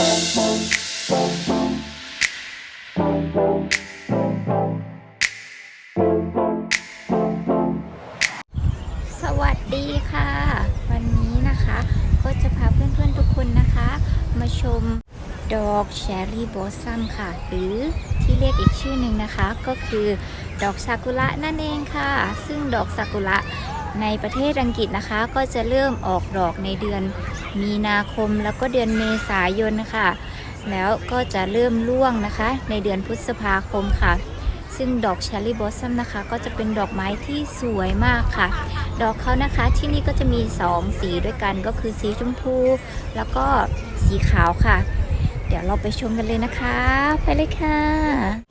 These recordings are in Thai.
สวัสดีค่ะ วันนี้นะคะก็จะพาเพื่อนๆทุกคนนะคะ มาชมดอกแชรี่บ o สซัมค่ะ หรือที่เรียกอีกชื่อหนึ่งนะคะ ก็คือดอกซากุระนั่นเองค่ะ ซึ่งดอกซากุระ ในประเทศอังกฤษนะคะ ก็จะเริ่มออกดอกในเดือนมีนาคมแล้วก็เดือนเมษายนนะคะแล้วก็จะเริ่มร่วงนะคะ ในเดือนพฤษภาคมค่ะ ซึ่งดอกเชอร์รี่บ o สซัมนะคะ ก็จะเป็นดอกไม้ที่สวยมากค่ะ ดอกเขานะคะที่นี่ก็จะมี 2 สีด้วยกันก็คือสีชมพู แล้วก็สีขาวค่ะ เดี๋ยวเราไปชมกันเลยนะคะ ไปเลยค่ะ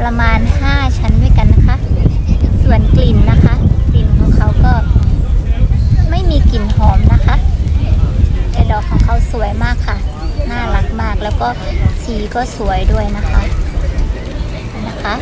ประมาณ 5 ชั้นด้วยกันนะคะ ส่วนกลิ่นนะคะ กลิ่นของเขาก็ไม่มีกลิ่นหอมนะคะแต่ดอกของเขาสวยมากค่ะ น่ารักมากแล้วก็สีก็สวยด้วยนะคะนะคะ